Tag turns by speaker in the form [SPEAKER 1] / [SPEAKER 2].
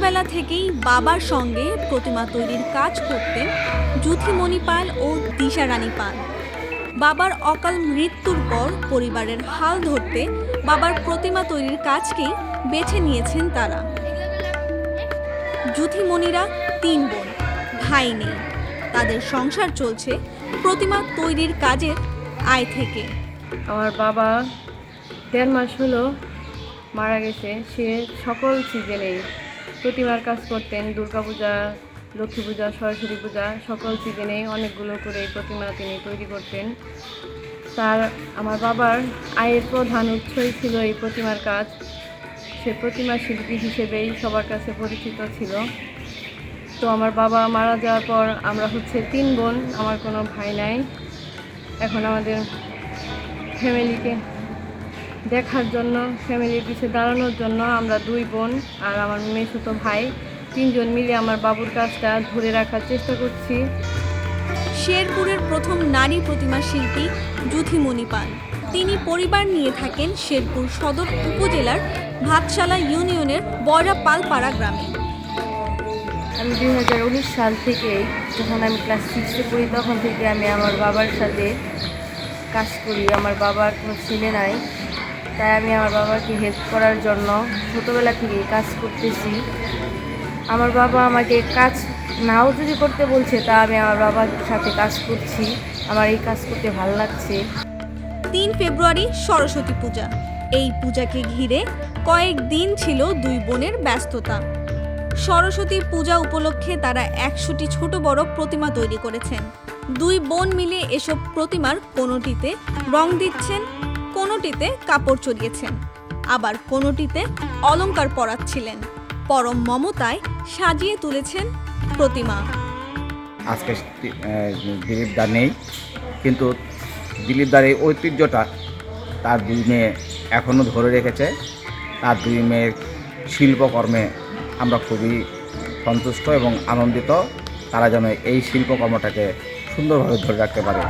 [SPEAKER 1] ছোটবেলা থেকেই বাবার সঙ্গে প্রতিমা তৈরির কাজ করতেন যুথিমণি পাল ও দিশারানী পাল বাবার অকাল মৃত্যুর পর পরিবারের হাল ধরতে বাবার প্রতিমা তৈরির কাজকেই বেছে নিয়েছেন তারা। যুথিমণিরা তিন বোন, ভাই নেই। তাদের সংসার চলছে প্রতিমা তৈরির কাজের আয় থেকে।
[SPEAKER 2] আমার বাবা দেড় মাস হলো মারা গেছে, সে সকল সিজনেই প্রতিমার কাজ করতেন, দুর্গাপূজা লক্ষ্মী পূজা সরস্বতী পূজা, সকল সিজনেই অনেকগুলো করে প্রতিমা তিনি তৈরি করতেন। তার, আমার বাবার আয়ের প্রধান উৎসই ছিল এই প্রতিমার কাজ। সে প্রতিমা শিল্পী হিসেবেই সবার কাছে পরিচিত ছিল। তো আমার বাবা মারা যাওয়ার পর আমরা হচ্ছে তিন বোন, আমার কোনো ভাই নাই। এখন আমাদের ফ্যামিলিকে দেখার জন্য ফ্যামিলির পিছিয়ে দাঁড়ানোর জন্য আমরা দুই বোন আর আমার মেয়েছোটো ভাই। তিনজন মিলে আমার বাবুর কাজটা ধরে রাখার চেষ্টা করছি।
[SPEAKER 1] শেরপুরের প্রথম নারী প্রতিমা শিল্পী যুথিমণি পাল। তিনি পরিবার নিয়ে থাকেন শেরপুর সদর উপজেলার ভাতশালা ইউনিয়নের বয়রা পালপাড়া গ্রামে।
[SPEAKER 2] আমি দুই হাজার উনিশ সাল থেকে যখন আমি ক্লাস সিক্সে পড়ি তখন থেকে আমি আমার বাবার সাথে কাজ করি। আমার বাবার কোনো ছেলে নাই। তাই আমি আমার বাবাকে হেল্প করার জন্য ছোটোবেলা থেকে কাজ করতেছি। আমার বাবা আমাকে কাজ নাও যদি করতে বলছে, তা আমি আমার বাবার সাথে কাজ করছি। আমার এই কাজ করতে ভালো লাগছে।
[SPEAKER 1] তিন ফেব্রুয়ারি সরস্বতী পূজা। এই পূজাকে ঘিরে কয়েক দিন ছিল দুই বোনের ব্যস্ততা। সরস্বতী পূজা উপলক্ষে তারা একশোটি ছোট বড় প্রতিমা তৈরি করেছেন। দুই বোন মিলে এসব প্রতিমার কোনোটিতে রং দিচ্ছেন কোনোটিতে কাপড় চড়িয়েছেন। আবার কোনোটিতে অলংকার পরাচ্ছিলেন। পরম মমতায় সাজিয়ে তুলেছেন প্রতিমা।
[SPEAKER 3] আজকে দিলীপ দা নেই, কিন্তু দিলীপ দার এই ঐতিহ্যটা তার দুই মেয়ে এখনও ধরে রেখেছে। তার দুই মেয়ের শিল্পকর্মে আমরা খুবই সন্তুষ্ট এবং আনন্দিত। তারা যেন এই শিল্পকর্মটাকে সুন্দরভাবে ধরে রাখতে পারে।